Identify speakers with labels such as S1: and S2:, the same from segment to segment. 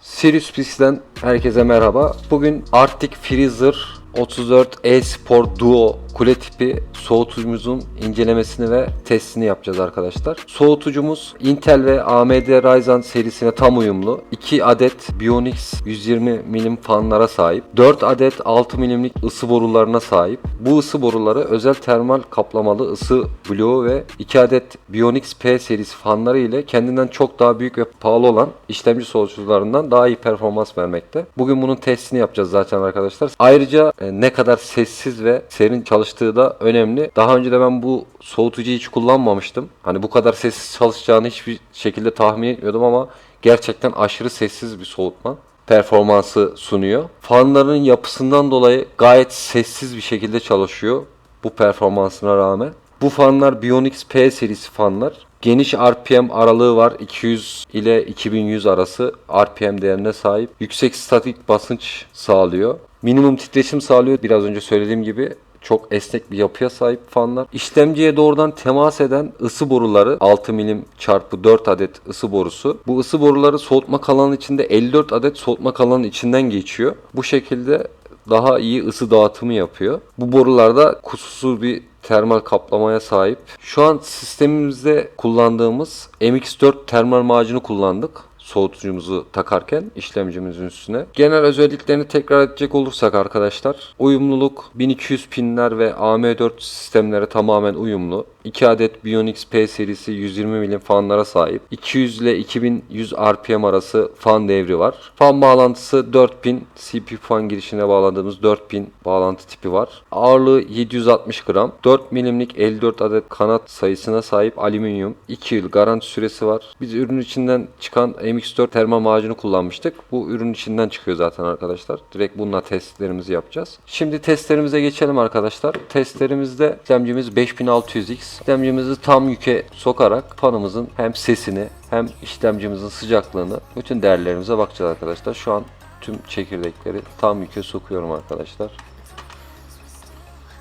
S1: Sirius Pist'ten herkese merhaba. Bugün Arctic Freezer 34 E-Sport Duo kule tipi soğutucumuzun incelemesini ve testini yapacağız arkadaşlar. Soğutucumuz Intel ve AMD Ryzen serisine tam uyumlu. 2 adet Bionix 120 milim fanlara sahip. 4 adet 6 milimlik ısı borularına sahip. Bu ısı boruları özel termal kaplamalı ısı bloğu ve 2 adet Bionix P serisi fanları ile kendinden çok daha büyük ve pahalı olan işlemci soğutucularından daha iyi performans vermekte. Bugün bunun testini yapacağız zaten arkadaşlar. Ayrıca e, ne kadar sessiz ve serin çalıştığı da önemli. Daha önce de ben bu soğutucuyu hiç kullanmamıştım. Hani bu kadar sessiz çalışacağını hiçbir şekilde tahmin etmiyordum ama gerçekten aşırı sessiz bir soğutma performansı sunuyor. Fanların yapısından dolayı gayet sessiz bir şekilde çalışıyor bu performansına rağmen. Bu fanlar Bionix P serisi fanlar. Geniş RPM aralığı var. 200 ile 2100 arası RPM değerine sahip. Yüksek statik basınç sağlıyor. Minimum titreşim sağlıyor. Biraz önce söylediğim gibi çok esnek bir yapıya sahip fanlar. İşlemciye doğrudan temas eden ısı boruları 6 milim çarpı 4 adet ısı borusu. Bu ısı boruları soğutma kalanı içinde 54 adet soğutma kalanı içinden geçiyor. Bu şekilde daha iyi ısı dağıtımı yapıyor. Bu borularda kusursuz bir termal kaplamaya sahip. Şu an sistemimizde kullandığımız MX4 termal macunu kullandık soğutucumuzu takarken işlemcimizin üstüne. Genel özelliklerini tekrar edecek olursak arkadaşlar uyumluluk 1200 pinler ve AM4 sistemlere tamamen uyumlu. 2 adet Bionix P serisi 120 milim fanlara sahip. 200 ile 2100 RPM arası fan devri var. Fan bağlantısı 4 pin CPU fan girişine bağladığımız 4 pin bağlantı tipi var. Ağırlığı 760 gram. 4 milimlik 54 adet kanat sayısına sahip alüminyum. 2 yıl garanti süresi var. Biz ürün içinden çıkan MX4 termal macunu kullanmıştık. Bu ürün içinden çıkıyor zaten arkadaşlar. Direkt bununla testlerimizi yapacağız. Şimdi testlerimize geçelim arkadaşlar. Testlerimizde işlemcimiz 5600X. İşlemcimizi tam yüke sokarak fanımızın hem sesini hem işlemcimizin sıcaklığını bütün değerlerimize bakacağız arkadaşlar. Şu an tüm çekirdekleri tam yüke sokuyorum arkadaşlar.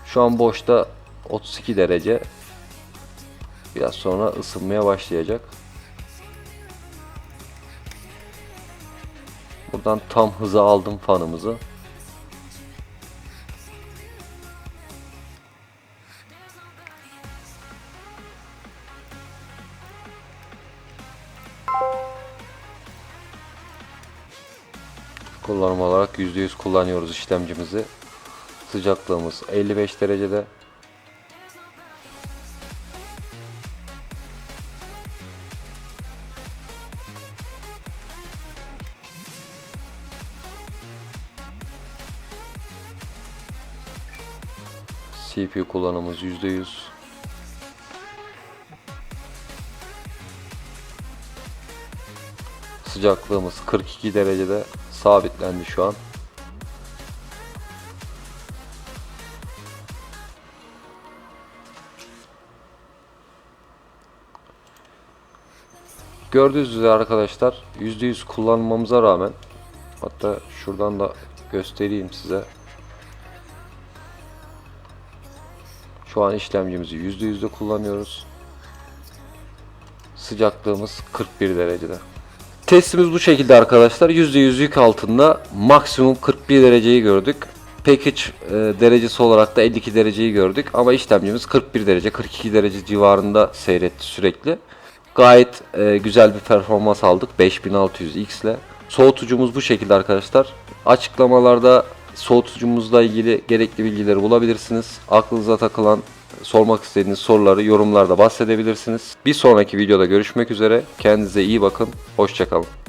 S1: Şu an boşta 32 derece. Biraz sonra ısınmaya başlayacak. Buradan tam hıza aldım fanımızı. Kullanım olarak %100 kullanıyoruz işlemcimizi. Sıcaklığımız 55 derecede. CPU kullanımımız %100. Sıcaklığımız 42 derecede sabitlendi şu an. Gördüğünüz üzere arkadaşlar %100 kullanmamıza rağmen hatta şuradan da göstereyim size. Şu an işlemcimizi %100'de kullanıyoruz. Sıcaklığımız 41 derecede. Testimiz bu şekilde arkadaşlar. %100 yük altında maksimum 41 dereceyi gördük. Package e, derecesi olarak da 52 dereceyi gördük. Ama işlemcimiz 41 derece, 42 derece civarında seyretti sürekli. Gayet e, güzel bir performans aldık 5600X ile. Soğutucumuz bu şekilde arkadaşlar. Açıklamalarda soğutucumuzla ilgili gerekli bilgileri bulabilirsiniz. Aklınıza takılan sormak istediğiniz soruları yorumlarda bahsedebilirsiniz. Bir sonraki videoda görüşmek üzere. Kendinize iyi bakın. Hoşçakalın.